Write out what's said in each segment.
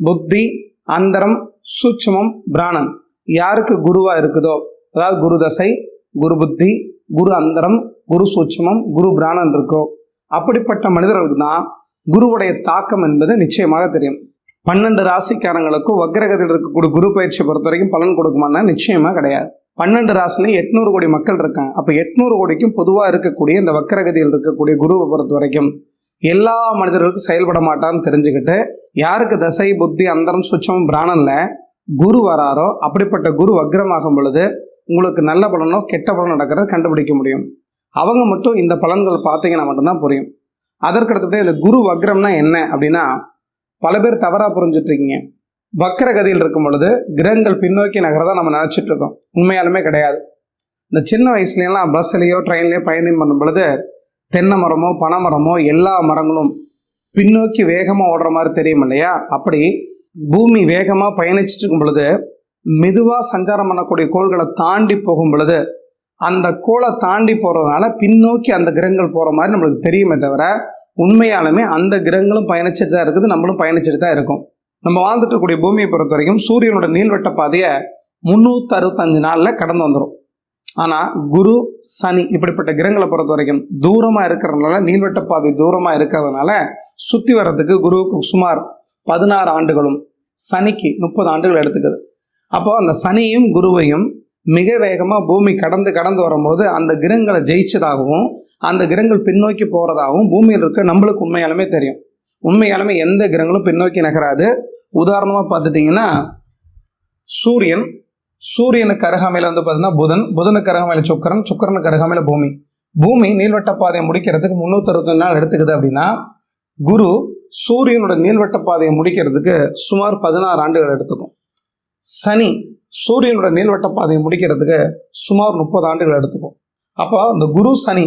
புத்தி அந்தரம் சூட்சமம் பிராணன் யாருக்கு குருவாக இருக்குதோ அதாவது குரு தசை குரு புத்தி குரு அந்தரம் குரு சூட்சமம் குரு பிராணன் இருக்கோ அப்படிப்பட்ட மனிதர்களுக்கு தான் குருவுடைய தாக்கம் என்பது நிச்சயமாக தெரியும். பன்னெண்டு ராசிக்காரங்களுக்கும் வக்ரகத்தில் இருக்கக்கூடிய குரு பயிற்சி பொறுத்த வரைக்கும் பலன் கொடுக்குமானா நிச்சயமாக கிடையாது. பன்னெண்டு ராசிலையும் எட்நூறு கோடி மக்கள் இருக்காங்க. அப்போ எட்நூறு கோடிக்கும் பொதுவாக இருக்கக்கூடிய இந்த வக்கரகதியில் இருக்கக்கூடிய குருவை பொறுத்த வரைக்கும் எல்லா மனிதர்களுக்கும் செயல்பட மாட்டான்னு தெரிஞ்சுக்கிட்டு யாருக்கு தசை புத்தி அந்தரம் சுச்சம் பிராணன்ல குரு வராரோ அப்படிப்பட்ட குரு வக்ரமாகும் பொழுது உங்களுக்கு நல்ல பலனோ கெட்ட பலனோ நடக்கிறத கண்டுபிடிக்க முடியும். அவங்க மட்டும் இந்த பலன்கள் பார்த்தீங்கன்னா மட்டும்தான் புரியும். அதற்கடுத்து இந்த குரு வக்ரம்னா என்ன அப்படின்னா பல பேர் தவறாக புரிஞ்சிட்ருக்கீங்க வக்கர கதியில் இருக்கும் பொழுது கிரகங்கள் பின்னோக்கி நகரதான் நம்ம நினச்சிட்டு இருக்கோம். உண்மையாலுமே கிடையாது. இந்த சின்ன வயசுலலாம் பஸ்லேயோ ட்ரெயின்லேயோ பயணம் பண்ணும் பொழுது தென்னை மரமோ பனை மரமோ எல்லா மரங்களும் பின்னோக்கி வேகமாக ஓடுற மாதிரி தெரியும் இல்லையா? அப்படி பூமி வேகமாக பயணிச்சுட்டு இருக்கும் பொழுது மெதுவாக சஞ்சாரம் பண்ணக்கூடிய கோள்களை தாண்டி போகும் பொழுது அந்த கோளை தாண்டி போகிறதுனால பின்னோக்கி அந்த கிரகங்கள் போகிற மாதிரி நம்மளுக்கு தெரியுமே தவிர உண்மையாலுமே அந்த கிரகங்களும் பயணிச்சுட்டு தான் இருக்குது நம்மளும் பயணிச்சுட்டு தான் இருக்கும். நம்ம வாழ்ந்துட்டு கூடிய பூமியை பொறுத்த வரைக்கும் சூரியனோட நீள்வட்ட பாதையை முந்நூற்றி அறுபத்தஞ்சு நாளில் கடந்து வந்துடும் ஆனால் குரு சனி இப்படிப்பட்ட கிரகங்களை பொறுத்த வரைக்கும் தூரமாக இருக்கிறதுனால நீள்வட்ட பாதை தூரமாக இருக்கிறதுனால சுற்றி வர்றதுக்கு குருவுக்கு சுமார் பதினாறு ஆண்டுகளும் சனிக்கு முப்பது ஆண்டுகள் எடுத்துக்குது. அப்போ அந்த சனியும் குருவையும் மிக வேகமாக பூமி கடந்து கடந்து வரும்போது அந்த கிரகங்களை ஜெயிச்சதாகவும் அந்த கிரகங்கள் பின்னோக்கி போகிறதாகவும் பூமியில் இருக்க நம்மளுக்கு உண்மையாலுமே தெரியும். உண்மையாலுமே எந்த கிரகங்களும் பின்னோக்கி நகராது. உதாரணமாக பார்த்துட்டிங்கன்னா சூரியன் சூரியனுக்கு அருகாமையில் வந்து பார்த்தீங்கன்னா புதன் புதனுக்கு அருகாமையில் சுக்கரன் சுக்கரனுக்கு அருகாமையில் பூமி. பூமி நீள்வட்ட பாதையை முடிக்கிறதுக்கு முந்நூற்றி அறுபத்தஞ்சு நாள் எடுத்துக்குது அப்படின்னா குரு சூரியனோட நீள்வட்ட பாதையை முடிக்கிறதுக்கு சுமார் பதினாறு ஆண்டுகள் எடுத்துக்கும். சனி சூரியனோட நீள்வட்ட பாதையை முடிக்கிறதுக்கு சுமார் முப்பது ஆண்டுகள் எடுத்துக்கும். அப்போ இந்த குரு சனி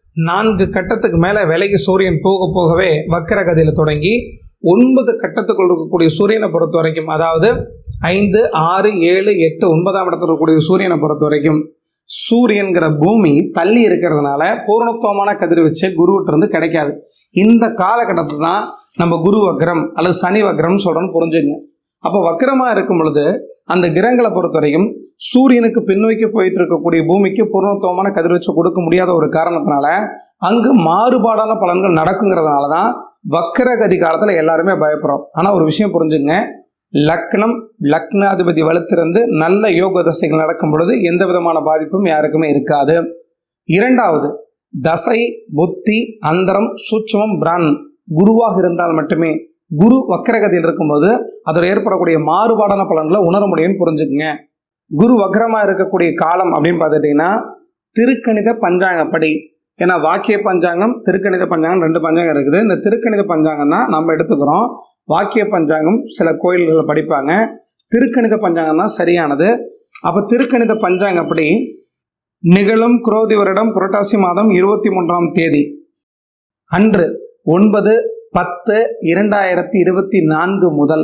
நான்கு கட்டத்துக்கு மேலே விலகி சூரியன் போக போகவே வக்கரகதியில் தொடங்கி ஒன்பது கட்டத்துக்குள் இருக்கக்கூடிய சூரியனை பொறுத்த வரைக்கும் அதாவது ஐந்து ஆறு ஏழு எட்டு ஒன்பதாம் இடத்துல இருக்கக்கூடிய சூரியனை பொறுத்த வரைக்கும் சூரியன்கிற பூமி தள்ளி இருக்கிறதுனால பூர்ணத்துவமான கதிர்வீச்சு குருவிட்டிருந்து கிடைக்காது. இந்த காலகட்டத்தை தான் நம்ம குரு வக்ரம் அல்லது சனி வக்ரம்னு சொல்கிறோன்னு புரிஞ்சுங்க. அப்போ வக்ரமாக இருக்கும் பொழுது அந்த கிரகங்களை பொறுத்த வரைக்கும் சூரியனுக்கு பின்னோக்கி போயிட்டு இருக்கக்கூடிய பூமிக்கு பூர்ணத்துவமான கதிர்வீச்சு கொடுக்க முடியாத ஒரு காரணத்தினால அங்கு மாறுபாடான பலன்கள் நடக்குங்கிறதுனால தான் வக்கரகதி காலத்தில் எல்லாருமே பயப்படுறோம். ஆனால் ஒரு விஷயம் புரிஞ்சுங்க லக்னம் லக்னாதிபதி வலுத்திருந்து நல்ல யோக தசைகள் நடக்கும் பொழுது எந்த விதமான பாதிப்பும் யாருக்குமே இருக்காது. இரண்டாவது தசை புத்தி அந்தரம் சூட்சமம் பிரான் குருவாக இருந்தால் மட்டுமே குரு வக்கரகதியில் இருக்கும்போது அதில் ஏற்படக்கூடிய மாறுபாடான பலன்களை உணர முடியும்னு புரிஞ்சுக்குங்க. குரு வக்ரமாக இருக்கக்கூடிய காலம் அப்படின்னு பார்த்துட்டிங்கன்னா திருக்கணித பஞ்சாங்கப்படி. ஏன்னா வாக்கிய பஞ்சாங்கம் திருக்கணித பஞ்சாங்கம் ரெண்டு பஞ்சாங்கம் இருக்குது. இந்த திருக்கணித பஞ்சாங்கம் தான் நம்ம எடுத்துக்கிறோம். வாக்கிய பஞ்சாங்கம் சில கோயில்களில் படிப்பாங்க. திருக்கணித பஞ்சாங்கம் தான் சரியானது. அப்போ திருக்கணித பஞ்சாங்கப்படி நிகழும் குரோதி வருடம் புரட்டாசி மாதம் இருபத்தி மூன்றாம் தேதி. அன்று ஒன்பது பத்து இரண்டாயிரத்தி இருபத்தி நான்கு முதல்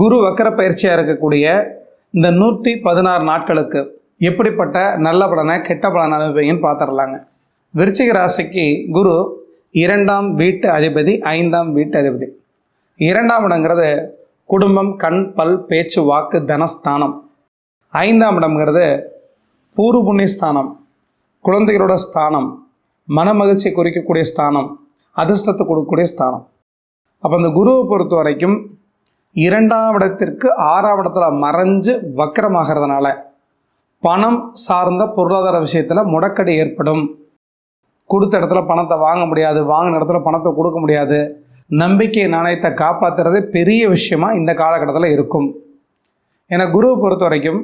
குரு வக்கர பயிற்சியாக இருக்கக்கூடிய இந்த நூற்றி பதினாறு நாட்களுக்கு எப்படிப்பட்ட நல்ல பலனை கெட்ட பலனை அனுபவிங்கன்னு பார்த்துடலாங்க. விருச்சிக ராசிக்கு குரு இரண்டாம் வீட்டு அதிபதி ஐந்தாம் வீட்டு அதிபதி. இரண்டாம் இடங்கிறது குடும்பம் கண் பல் பேச்சு வாக்கு தனஸ்தானம். ஐந்தாம் இடம்ங்கிறது பூர்வ புண்ணிய ஸ்தானம் குழந்தைகளோட ஸ்தானம் மன மகிழ்ச்சியை குறிக்கக்கூடிய ஸ்தானம் அதிர்ஷ்டத்தை கொடுக்கக்கூடிய ஸ்தானம். அப்போ அந்த குருவை பொறுத்த வரைக்கும் இரண்டாம் இடத்திற்கு ஆறாம் இடத்துல மறைஞ்சு வக்கரமாகிறதுனால பணம் சார்ந்த பொருளாதார விஷயத்தில் முடக்கடி ஏற்படும். கொடுத்த இடத்துல பணத்தை வாங்க முடியாது வாங்கின இடத்துல பணத்தை கொடுக்க முடியாது. நம்பிக்கை நாணயத்தை காப்பாற்றுறது பெரிய விஷயமா இந்த காலகட்டத்தில் இருக்கும். ஏன்னா குருவை பொறுத்த வரைக்கும்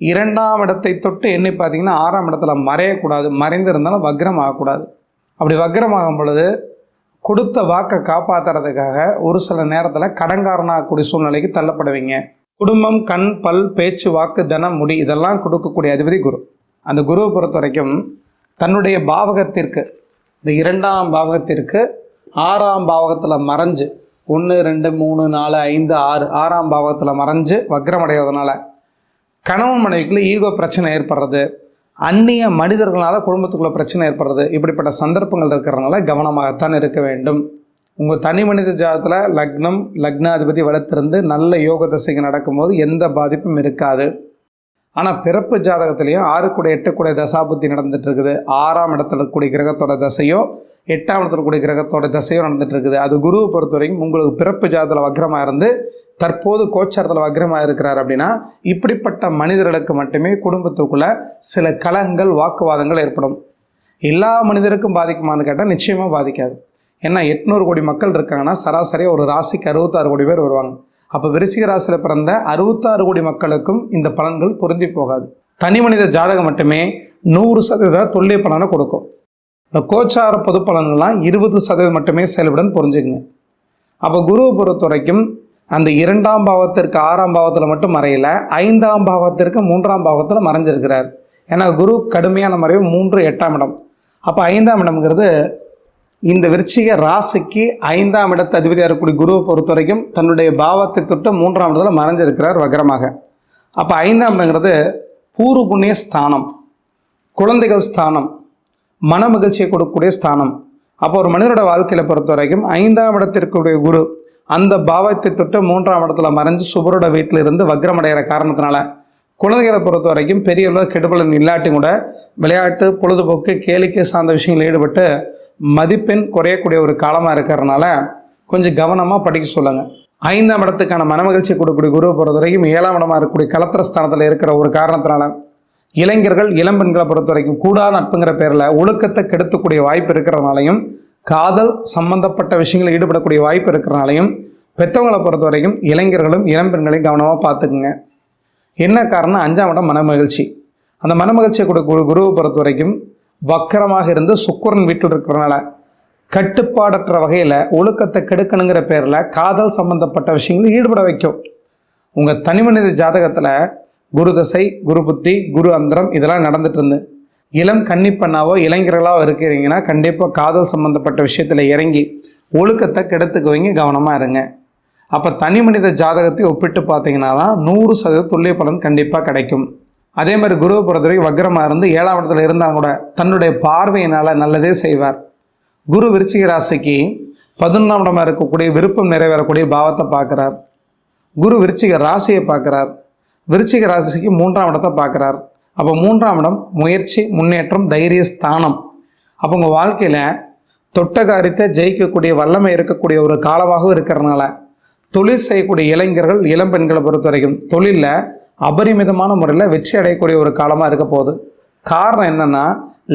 இரண்டாம் இடத்தை தொட்டு எண்ணி பார்த்தீங்கன்னா ஆறாம் இடத்துல மறையக்கூடாது. மறைந்திருந்தாலும் வக்ரம் ஆகக்கூடாது அப்படி வக்ரமாகும் பொழுது கொடுத்த வாக்கை காப்பாற்றுறதுக்காக ஒரு சில நேரத்தில் கடன்காரனாகக்கூடிய சூழ்நிலைக்கு தள்ளப்படுவீங்க. குடும்பம் கண் பல் பேச்சு வாக்கு தனம் முடி இதெல்லாம் கொடுக்கக்கூடிய அதிபதி குரு. அந்த குருவை பொறுத்த வரைக்கும் தன்னுடைய பாவகத்திற்கு இந்த இரண்டாம் பாவகத்திற்கு ஆறாம் பாவகத்தில் மறைஞ்சு ஒன்று ரெண்டு மூணு நாலு ஐந்து ஆறு ஆறாம் பாவகத்தில் மறைஞ்சு வக்ரம் அடைகிறதுனால கணவன் மனைவிக்குள்ளே ஈகோ பிரச்சனை ஏற்படுறது. அந்நிய மனிதர்களால் குடும்பத்துக்குள்ள பிரச்சனை ஏற்படுறது இப்படிப்பட்ட சந்தர்ப்பங்கள் இருக்கிறதுனால கவனமாகத்தான் இருக்க வேண்டும். உங்கள் தனி மனித ஜாதத்தில் லக்னம் லக்னாதிபதி வளர்த்திருந்து நல்ல யோக தசைக்கு நடக்கும்போது எந்த பாதிப்பும் இருக்காது. ஆனால் பிறப்பு ஜாதகத்திலையும் ஆறு கூட எட்டு கூட தசாபுத்தி நடந்துட்டு இருக்குது ஆறாம் இடத்துல இருக்கக்கூடிய கிரகத்தோட தசையோ எட்டாம் இடத்துல இருக்கக்கூடிய கிரகத்தோட தசையோ நடந்துட்டு இருக்குது அது குருவை பொறுத்த வரைக்கும் உங்களுக்கு பிறப்பு ஜாதத்தில் வக்ரமாக இருந்து தற்போது கோச்சாரத்தில் வக்ரமாக இருக்கிறார் அப்படின்னா இப்படிப்பட்ட மனிதர்களுக்கு மட்டுமே குடும்பத்துக்குள்ள சில கலகங்கள் வாக்குவாதங்கள் ஏற்படும். எல்லா மனிதருக்கும் பாதிக்குமான்னு கேட்டால் நிச்சயமாக பாதிக்காது. ஏன்னா எட்நூறு கோடி மக்கள் இருக்காங்கன்னா சராசரியாக ஒரு ராசிக்கு அறுபத்தாறு கோடி பேர் வருவாங்க. அப்போ விருச்சிக ராசியில் பிறந்த அறுபத்தாறு கோடி மக்களுக்கும் இந்த பலன்கள் பொருந்தி போகாது. தனி மனித ஜாதகம் மட்டுமே நூறு சதவீத தொல்லை பலனை கொடுக்கும். இந்த கோச்சார பொது பலன்கள்லாம் இருபது சதவீதம் மட்டுமே செயல்படன் புரிஞ்சுக்குங்க. அப்போ குருவை பொறுத்த வரைக்கும் அந்த இரண்டாம் பாவத்திற்கு ஆறாம் பாவத்தில் மட்டும் மறையலை ஐந்தாம் பாவத்திற்கு மூன்றாம் பாவத்தில் மறைஞ்சிருக்கிறார். ஏன்னா குரு கடுமையான மறைவு மூன்று எட்டாம் இடம். அப்போ ஐந்தாம் இடம்ங்கிறது இந்த விருச்சிக ராசிக்கு ஐந்தாம் இடத்து அதிபதியாக இருக்கக்கூடிய குருவை பொறுத்த வரைக்கும் தன்னுடைய பாவத்தை தொட்டு மூன்றாம் இடத்துல மறைஞ்சிருக்கிறார் வகரமாக அப்போ ஐந்தாம் இடங்கிறது பூர்வ புண்ணிய ஸ்தானம் குழந்தைகள் ஸ்தானம் மன மகிழ்ச்சியை கொடுக்கக்கூடிய ஸ்தானம். அப்போ ஒரு மனிதனோட வாழ்க்கையில் பொறுத்த வரைக்கும் ஐந்தாம் இடத்திற்குடைய குரு அந்த பாவத்தை தொட்டு மூன்றாம் இடத்துல மறைஞ்சு சுபரோட வீட்டில் இருந்து வக்ரமடைகிற காரணத்தினால குழந்தைகளை பொறுத்த வரைக்கும் பெரிய அளவு கெடுபலன் இல்லாட்டி கூட விளையாட்டு பொழுதுபோக்கு கேளிக்கை சார்ந்த விஷயங்களில் ஈடுபட்டு மதிப்பெண் குறையக்கூடிய ஒரு காலமாக இருக்கிறதுனால கொஞ்சம் கவனமாக படிக்க சொல்லுங்கள் ஐந்தாம் இடத்துக்கான மனமகிழ்ச்சி கொடுக்கக்கூடிய குருவை பொறுத்த வரைக்கும் ஏழாம் இடமாக இருக்கக்கூடிய கலத்திர ஸ்தானத்தில் இருக்கிற ஒரு காரணத்தினால இளைஞர்கள் இளம்பெண்களை பொறுத்த வரைக்கும் கூடா நட்புங்கிற பேரில் ஒழுக்கத்தை கெடுத்துக்கூடிய வாய்ப்பு இருக்கிறதுனாலையும் காதல் சம்பந்தப்பட்ட விஷயங்களில் ஈடுபடக்கூடிய வாய்ப்பு இருக்கிறனாலையும் பெற்றவங்களை பொறுத்த வரைக்கும் இளைஞர்களும் இளம்பெண்களையும் கவனமாக பார்த்துக்குங்க. என்ன காரணம் அஞ்சாம் இடம் மனமகிழ்ச்சி. அந்த மனமகிழ்ச்சியை கொடுக்கக்கூடிய குருவை பொறுத்த வரைக்கும் வக்கரமாக இருந்து சுக்கரன் வீட்டில் இருக்கிறனால கட்டுப்பாடற்ற வகையில் ஒழுக்கத்தை கெடுக்கணுங்கிற பேரில் காதல் சம்பந்தப்பட்ட விஷயங்களில் ஈடுபட வைக்கும். உங்கள் தனிமனித ஜாதகத்தில் குரு தசை குரு புத்தி குரு அந்தரம் இதெல்லாம் நடந்துட்டு இருந்து இளம் கன்னிப்பண்ணாவோ இளைஞர்களாக இருக்கிறீங்கன்னா கண்டிப்பாக காதல் சம்மந்தப்பட்ட விஷயத்தில் இறங்கி ஒழுக்கத்தை கெடுத்துக்குவீங்க. கவனமாக இருங்க. அப்போ தனி மனித ஜாதகத்தை ஒப்பிட்டு பார்த்தீங்கன்னா தான் நூறு சதவீத துல்லிய பலன் கண்டிப்பாக கிடைக்கும். அதே மாதிரி குருவை பொறுத்தவரை வக்ரமாக இருந்து ஏழாம் இடத்துல இருந்தாலும் கூட தன்னுடைய பார்வையினால் நல்லதே செய்வார். குரு விருச்சிக ராசிக்கு பதினொன்றாம் இடமாக இருக்கக்கூடிய விருப்பம் நிறைவேறக்கூடிய பாவத்தை பார்க்குறார். குரு விருச்சிக ராசியை பார்க்குறார். விருச்சிக ராசிக்கு மூன்றாம் இடத்தை பார்க்குறார். அப்போ மூன்றாம் இடம் முயற்சி முன்னேற்றம் தைரிய ஸ்தானம். அப்போ உங்கள் வாழ்க்கையில் தொட்ட காரியத்தை ஜெயிக்கக்கூடிய வல்லமை இருக்கக்கூடிய ஒரு காலமாகவும் இருக்கிறனால தொழில் செய்யக்கூடிய இளைஞர்கள் இளம் பெண்களை பொறுத்த வரைக்கும் தொழிலில் அபரிமிதமான முறையில் வெற்றி அடையக்கூடிய ஒரு காலமாக இருக்க போகுது. காரணம் என்னென்னா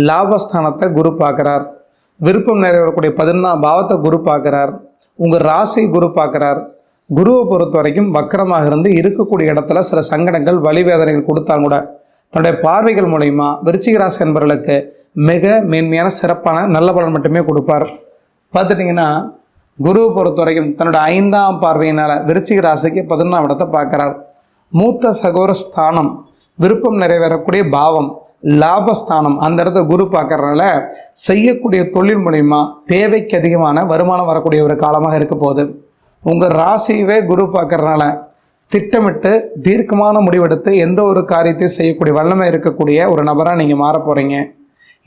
லாபஸ்தானத்தை குரு பார்க்குறார். விருப்பம் நிறைவேறக்கூடிய பதினொன்றாம் பாவத்தை குரு பார்க்குறார். உங்கள் ராசி குரு பார்க்குறார். குருவை பொறுத்த வரைக்கும் வக்கரமாக இருந்து இருக்கக்கூடிய இடத்துல சில சங்கடங்கள் வழிவேதனைகள் கொடுத்தாலும் கூட தன்னுடைய பார்வைகள் மூலயமா விருச்சிகராசி என்பவர்களுக்கு மிக மேன்மையான சிறப்பான நல்ல பலன் மட்டுமே கொடுப்பார். பார்த்துட்டிங்கன்னா குரு பொறுத்த வரைக்கும் தன்னோட ஐந்தாம் பார்வையினால் விருச்சிக ராசிக்கு பதினொன்றாம் இடத்தை பார்க்குறார். மூத்த சகோர ஸ்தானம் விருப்பம் நிறைவேறக்கூடிய பாவம் லாபஸ்தானம் அந்த இடத்த குரு பார்க்கறதுனால செய்யக்கூடிய தொழில் மூலிமா தேவைக்கு அதிகமான வருமானம் வரக்கூடிய ஒரு காலமாக இருக்க போகுது. உங்கள் ராசியவே குரு பார்க்கறதுனால திட்டமிட்டு தீர்க்கமான முடிவெடுத்து எந்த ஒரு காரியத்தையும் செய்யக்கூடிய வல்லமை இருக்கக்கூடிய ஒரு நபராக நீங்கள் மாற போகிறீங்க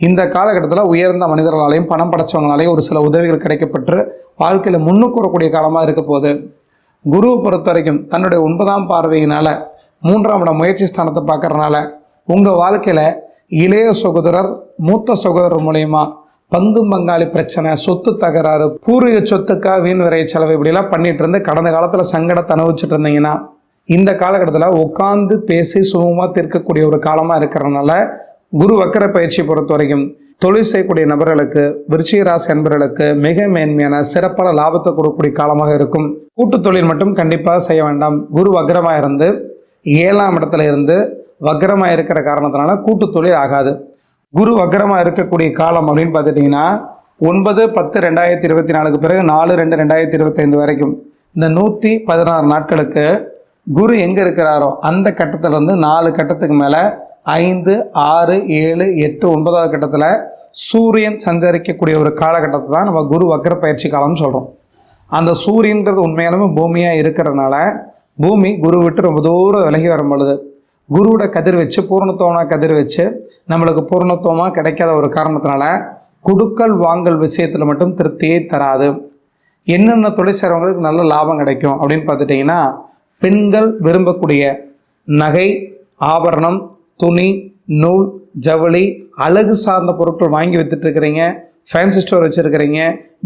இந்த காலகட்டத்தில் உயர்ந்த மனிதர்களாலையும் பணம் படைச்சவங்களாலையும் ஒரு சில உதவிகள் கிடைக்கப்பட்டு வாழ்க்கையில் முன்னுக்கு வரக்கூடிய காலமாக இருக்க போகுது. குருவை பொறுத்த வரைக்கும் தன்னுடைய ஒன்பதாம் பார்வையினால் மூன்றாம் இடம் முயற்சி ஸ்தானத்தை பார்க்கறனால உங்கள் வாழ்க்கையில் இளைய சகோதரர் மூத்த சகோதரர் மூலயமா பங்கு பங்காளி பிரச்சனை சொத்து தகராறு பூர்வீக சொத்துக்கா வீண் விரைய செலவு இப்படிலாம் பண்ணிட்டு இருந்து கடந்த காலத்தில் சங்கடத்தை அனுபவிச்சுட்டு இருந்தீங்கன்னா இந்த காலகட்டத்தில் உட்காந்து பேசி சுமமாக தீர்க்கக்கூடிய ஒரு காலமாக இருக்கிறனால குரு வக்கர பயிற்சி பொறுத்த வரைக்கும் தொழில் செய்யக்கூடிய நபர்களுக்கு விருச்சிகராசி என்பர்களுக்கு மிக மேன்மையான சிறப்பான லாபத்தை கொடுக்கக்கூடிய காலமாக இருக்கும். கூட்டு தொழில் மட்டும் கண்டிப்பாக செய்ய வேண்டாம். குரு வக்ரமாக இருந்து ஏழாம் இடத்துல இருந்து வக்ரமாக இருக்கிற காரணத்தினால கூட்டு தொழில் ஆகாது. குரு வக்ரமாக இருக்கக்கூடிய காலம் அப்படின்னு பார்த்துட்டிங்கன்னா ஒன்பது பத்து ரெண்டாயிரத்தி இருபத்தி நாலுக்கு பிறகு நாலு ரெண்டு ரெண்டாயிரத்தி இருபத்தைந்து வரைக்கும். இந்த நூற்றி பதினாறு நாட்களுக்கு குரு எங்கே இருக்கிறாரோ அந்த கட்டத்திலேருந்து நாலு கட்டத்துக்கு மேலே ஐந்து ஆறு ஏழு எட்டு ஒன்பதாவது கட்டத்தில் சூரியன் சஞ்சரிக்கக்கூடிய ஒரு காலகட்டத்தை தான் நம்ம குரு வக்கர பயிற்சி காலம்னு சொல்கிறோம் அந்த சூரியன்றது உண்மையாலுமே பூமியாக இருக்கிறதுனால பூமி குரு விட்டு ரொம்ப தூரம் விலகி வரும் பொழுது குருவோட கதிர் வச்சு பூர்ணத்துவமாக கதிர் வச்சு நம்மளுக்கு பூர்ணத்துவமாக கிடைக்காத ஒரு காரணத்தினால குடுக்கல் வாங்கல் விஷயத்தில் மட்டும் திருப்தியை தராது. என்னென்ன தொழில் செய்கிறவங்களுக்கு நல்ல லாபம் கிடைக்கும் அப்படின்னு பார்த்துட்டிங்கன்னா பெண்கள் விரும்பக்கூடிய நகை ஆபரணம் துணி நூல் ஜவுளி அழகு சார்ந்த பொருட்கள் வாங்கி வித்துட்டு இருக்கிறீங்க ஃபேன்சி ஸ்டோர் வச்சுருக்கிறீங்க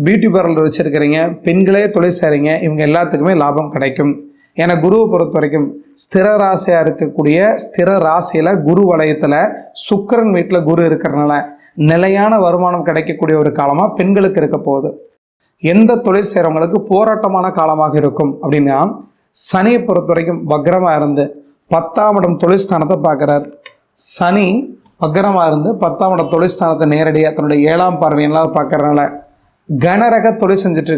பியூட்டி பார்லர் வச்சுருக்கிறீங்க பெண்களே தொழில் செய்கிறீங்க இவங்க எல்லாத்துக்குமே லாபம் கிடைக்கும். ஏன்னா குருவை பொறுத்த வரைக்கும் ஸ்திர ராசியாக இருக்கக்கூடிய ஸ்திர ராசியில் குரு வலயத்தில் சுக்கரன் வீட்டில் குரு இருக்கிறனால நிலையான வருமானம் கிடைக்கக்கூடிய ஒரு காலமாக பெண்களுக்கு இருக்க போகுது. எந்த தொழில் செய்கிறவங்களுக்கு போராட்டமான காலமாக இருக்கும் அப்படின்னா சனியை பொறுத்த வரைக்கும் வக்ரமாக இருந்து பத்தாம் இடம் தொழில்ஸ்தானத்தை பார்க்குறார். சனி வக்ரமாக இருந்து பத்தாம் இடம் தொழில்ஸ்தானத்தை நேரடியாக தன்னுடைய ஏழாம் பார்வையெல்லாம் பார்க்கறதுனால கனரக தொழில் செஞ்சுட்டு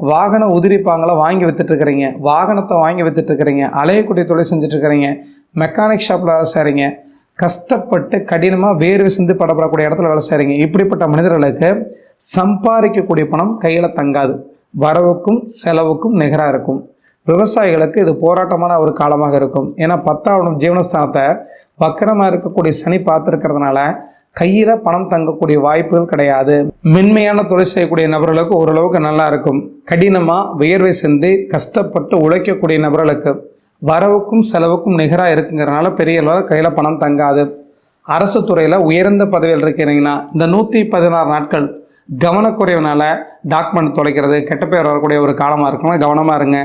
வாகனம் உதிரிப்பாங்களை வாங்கி விற்றுட்ருக்குறீங்க வாகனத்தை வாங்கி வித்துட்டு அலையக்கூடிய தொழில் செஞ்சுட்டு இருக்கிறீங்க மெக்கானிக் ஷாப்பில் வேலை செய்கிறீங்க கஷ்டப்பட்டு கடினமாக வேர்வை சிந்து படப்படக்கூடிய இடத்துல வேலை செய்கிறீங்க இப்படிப்பட்ட மனிதர்களுக்கு சம்பாதிக்கக்கூடிய பணம் கையில் தங்காது. வரவுக்கும் செலவுக்கும் நிகராக இருக்கும். விவசாயிகளுக்கு இது போராட்டமான ஒரு காலமாக இருக்கும். ஏன்னா பத்தாவணம் ஜீவனஸ்தானத்தை வக்கரமாக இருக்கக்கூடிய சனி பார்த்துருக்கிறதுனால கையில் பணம் தங்கக்கூடிய வாய்ப்புகள் கிடையாது. மென்மையான தொழில் செய்யக்கூடிய நபர்களுக்கு ஓரளவுக்கு நல்லா இருக்கும். கடினமாக வியர்வை சிந்தி கஷ்டப்பட்டு உழைக்கக்கூடிய நபர்களுக்கு வரவுக்கும் செலவுக்கும் நிகராக இருக்குங்கிறனால பெரிய அளவில் கையில் பணம் தங்காது. அரசு துறையில் உயர்ந்த பதவியில் இருக்கிறீங்கன்னா இந்த நூற்றி பதினாறு நாட்கள் கவனக்குறைவுனால டாக்குமெண்ட் தொலைக்கிறது கெட்ட பேர் வரக்கூடிய ஒரு காலமாக இருக்கணும் கவனமாக இருங்க.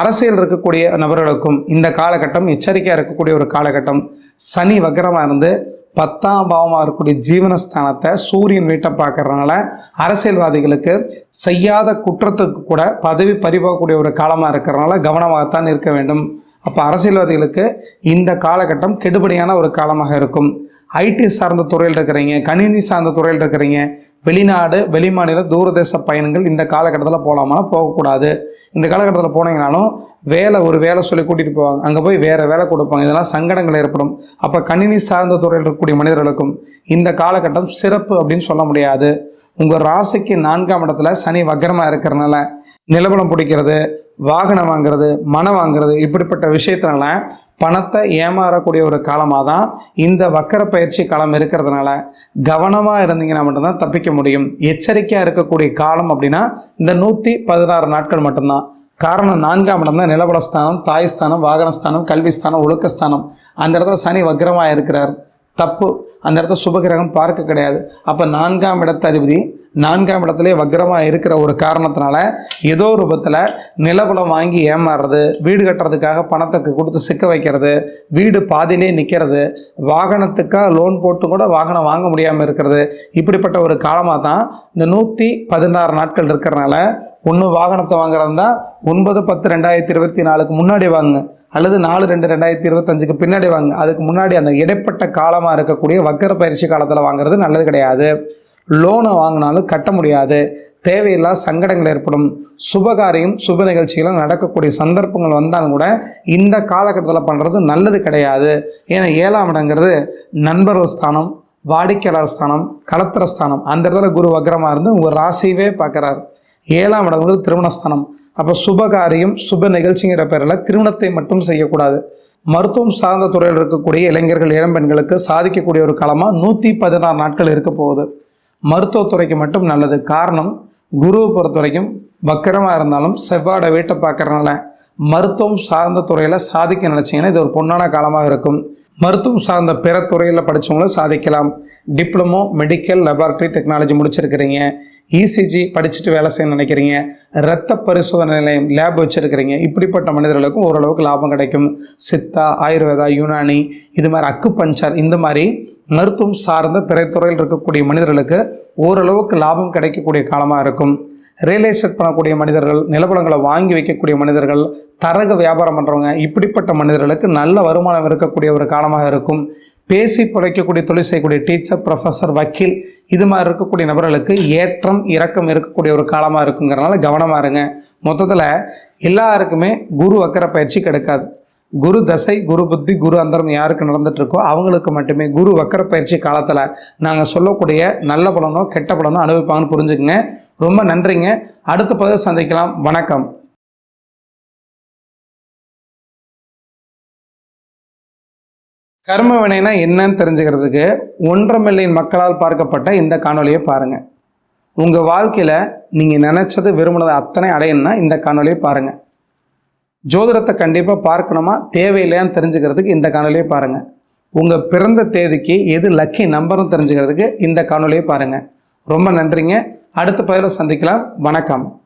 அரசியல் இருக்கக்கூடிய நபர்களுக்கும் இந்த காலகட்டம் எச்சரிக்கையாக இருக்கக்கூடிய ஒரு காலகட்டம். சனி வக்கரமாக இருந்து பத்தாம் பாவமாக இருக்கக்கூடிய ஜீவனஸ்தானத்தை சூரியன் வீட்டை பார்க்கறதுனால அரசியல்வாதிகளுக்கு செய்யாத குற்றத்துக்கு கூட பதவி பறிபோகக்கூடிய ஒரு காலமாக இருக்கிறதுனால கவனமாகத்தான் இருக்க வேண்டும். அப்போ அரசியல்வாதிகளுக்கு இந்த காலகட்டம் கெடுபடியான ஒரு காலமாக இருக்கும். ஐடி சார்ந்த துறையில் இருக்கிறீங்க கணினி சார்ந்த துறையில் இருக்கிறீங்க வெளிநாடு வெளிமாநில தூரதேச பயணங்கள் இந்த காலகட்டத்தில் போகலாமா போகக்கூடாது. இந்த காலகட்டத்தில் போனீங்கனாலும் வேலை ஒரு வேலை சொல்லி கூட்டிகிட்டு போவாங்க. அங்கே போய் வேறு வேலை கொடுப்பாங்க. இதெல்லாம் சங்கடங்கள் ஏற்படும். அப்போ கணினி சார்ந்த துறையில் இருக்கக்கூடிய மனிதர்களுக்கும் இந்த காலகட்டம் சிறப்பு அப்படின்னு சொல்ல முடியாது. உங்கள் ராசிக்கு நான்காம் இடத்துல சனி வக்கரமாக இருக்கிறனால நிலபலம் பிடிக்கிறது வாகனம் வாங்குறது மனம் வாங்குறது இப்படிப்பட்ட விஷயத்தினால பணத்தை ஏமாறக்கூடிய ஒரு காலமாக தான் இந்த வக்கர பயிற்சி காலம் இருக்கிறதுனால கவனமாக இருந்தீங்கன்னா மட்டும்தான் தப்பிக்க முடியும். எச்சரிக்கையாக இருக்கக்கூடிய காலம் அப்படின்னா இந்த நூற்றி பதினாறு நாட்கள் மட்டும்தான். காரணம் நான்காம் இடம் தான் நிலபலஸ்தானம் தாய்ஸ்தானம் வாகனஸ்தானம் கல்விஸ்தானம் ஒழுக்கஸ்தானம் அந்த இடத்துல சனி வக்கரமாக இருக்கிறார். தப்பு. அந்த இடத்த சுபகிரகம் பார்க்க கிடையாது. அப்போ நான்காம் இடத்த அதிபதி நான்காம் இடத்துலேயே வக்ரமாக இருக்கிற ஒரு காரணத்தினால ஏதோ ரூபத்தில் நிலபலம் வாங்கி ஏமாறுறது வீடு கட்டுறதுக்காக பணத்துக்கு கொடுத்து சிக்க வைக்கிறது வீடு பாதியிலே நிற்கிறது வாகனத்துக்காக லோன் போட்டு கூட வாகனம் வாங்க முடியாமல் இருக்கிறது. இப்படிப்பட்ட ஒரு காலமாக தான் இந்த நூற்றி பதினாறு நாட்கள் இருக்கிறனால ஒன்று வாகனத்தை வாங்குறதா ஒன்பது பத்து ரெண்டாயிரத்தி இருபத்தி நாலுக்கு முன்னாடி வாங்க அல்லது நாலு ரெண்டு ரெண்டாயிரத்தி இருபத்தஞ்சுக்கு பின்னாடி வாங்க அதுக்கு முன்னாடி அந்த இடைப்பட்ட காலமாக இருக்கக்கூடிய வக்கர பயிற்சி காலத்தில் வாங்குறது நல்லது கிடையாது. லோனை வாங்கினாலும் கட்ட முடியாது. தேவையில்லா சங்கடங்கள் ஏற்படும். சுபகாரியம் சுப நிகழ்ச்சிகளும் நடக்கக்கூடிய சந்தர்ப்பங்கள் வந்தாலும் கூட இந்த காலகட்டத்தில் பண்ணுறது நல்லது கிடையாது. ஏன்னா ஏழாம் இடங்கிறது நண்பர்கள் ஸ்தானம் வாடிக்கையாளர் ஸ்தானம் கலத்திர ஸ்தானம். அந்த இடத்துல குரு வக்ரமாக இருந்து உங்கள் ராசியவே பார்க்குறார். ஏழாம் இடங்கிறது திருமணஸ்தானம் அப்போ சுபகாரியம் சுப நிகழ்ச்சிங்கிற பேரில் திருமணத்தை மட்டும் செய்யக்கூடாது. மருத்துவம் சார்ந்த துறையில் இருக்கக்கூடிய இளைஞர்கள் இளம்பெண்களுக்கு சாதிக்கக்கூடிய ஒரு காலமாக நூற்றி பதினாறு நாட்கள் இருக்க போகுது. மருத்துவத்துறைக்கு மட்டும் நல்லது. காரணம் குருவை பொறுத்த வரைக்கும் வக்கரமாக இருந்தாலும் செவ்வாடை வீட்டை பார்க்கறனால மருத்துவம் சார்ந்த துறையில் சாதிக்க நினச்சிங்கன்னா இது ஒரு பொன்னான காலமாக இருக்கும். மருத்துவம் சார்ந்த பிற துறையில் படித்தவங்களும் சாதிக்கலாம். டிப்ளமோ மெடிக்கல் லெபார்ட்டரி டெக்னாலஜி முடிச்சிருக்கிறீங்க. இசிஜி படிச்சுட்டு வேலை செய்ய நினைக்கிறீங்க. இரத்த பரிசோதனை நிலையம் லேப் வச்சுருக்கிறீங்க. இப்படிப்பட்ட மனிதர்களுக்கும் ஓரளவுக்கு லாபம் கிடைக்கும். சித்தா ஆயுர்வேதா யுனானி இது மாதிரி அக்கு பஞ்சர் இந்த மாதிரி மருத்துவம் சார்ந்த பிற துறையில் இருக்கக்கூடிய மனிதர்களுக்கு ஓரளவுக்கு லாபம் கிடைக்கக்கூடிய காலமாக இருக்கும். ரியல் எஸ்டேட் பண்ணக்கூடிய மனிதர்கள் நிலப்படங்களை வாங்கி வைக்கக்கூடிய மனிதர்கள் தரக வியாபாரம் பண்ணுறவங்க இப்படிப்பட்ட மனிதர்களுக்கு நல்ல வருமானம் இருக்கக்கூடிய ஒரு காலமாக இருக்கும். பேசி பிழைக்கக்கூடிய தொழில் செய்யக்கூடிய டீச்சர் ப்ரொஃபஸர் வக்கீல் இது மாதிரி இருக்கக்கூடிய நபர்களுக்கு ஏற்றம் இறக்கம் இருக்கக்கூடிய ஒரு காலமாக இருக்குங்கிறனால கவனமாக இருங்க. மொத்தத்தில் எல்லாருக்குமே குரு வக்கர பயிற்சி கிடைக்காது. குரு தசை குரு புத்தி குரு அந்தரம் யாருக்கு நடந்துட்டுருக்கோ அவங்களுக்கு மட்டுமே குரு வக்கர பயிற்சி காலத்தில் நாங்கள் சொல்லக்கூடிய நல்ல பலனோ கெட்ட பலனோ அனுபவிப்பாங்கன்னு புரிஞ்சுக்குங்க. ரொம்ப நன்றிங்க. அடுத்த பதிவு சந்திக்கலாம். வணக்கம். கர்ம வினைனா என்னன்னு தெரிஞ்சுக்கிறதுக்கு ஒன்றரை மில்லியன் மக்களால் பார்க்கப்பட்ட இந்த காணொலியை பாருங்கள் உங்கள் வாழ்க்கையில் நீங்கள் நினச்சது விரும்பினது அத்தனை அடையணும்னா இந்த காணொலியை பாருங்கள் ஜோதிடத்தை கண்டிப்பாக பார்க்கணுமா? தேவையில்லையான்னு தெரிஞ்சுக்கிறதுக்கு இந்த காணொலியை பாருங்கள் உங்கள் பிறந்த தேதிக்கு எது லக்கி நம்பர்னு தெரிஞ்சுக்கிறதுக்கு இந்த காணொலியை பாருங்கள் ரொம்ப நன்றிங்க. அடுத்த பதிவில் சந்திக்கலாம். வணக்கம்.